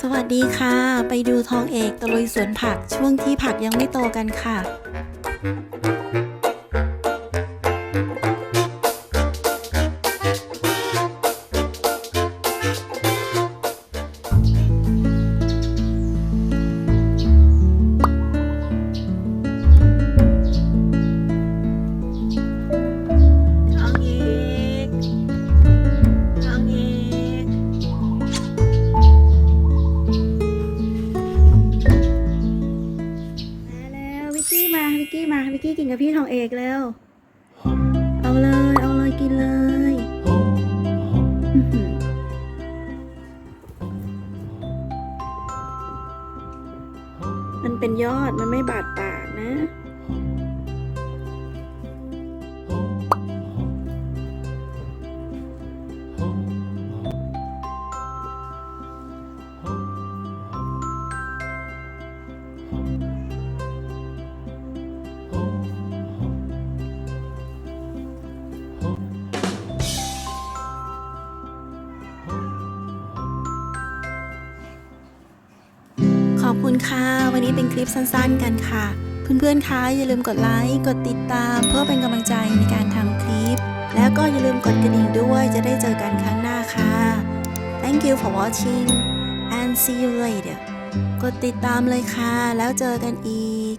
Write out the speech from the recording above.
สวัสดีค่ะ ไปดูทองเอกตะลุยสวนผักช่วงที่ผักยังไม่โตกันค่ะ กกี้มาวิกกี้มาวิกกี้กินกับพี่ทองเอกแล้ว เอาเลย เอาเลยกินเลยอื้อหือมันเป็นยอดมันไม่บาดปากนะข อบคุณค่ะ วันนี้เป็นคลิปสั้นๆกันค่ะ เพื่อนๆคะอย่าลืมกดไลค์ กดติดตาม เพื่อเป็นกำลังใจในการทำคลิป แล้วก็อย่าลืมกดกระดิ่งด้วยจะได้เจอกันครั้งหน้าค่ะ Thank you for watching and see you later กดติดตามเลยค่ะ แล้วเจอกันอีก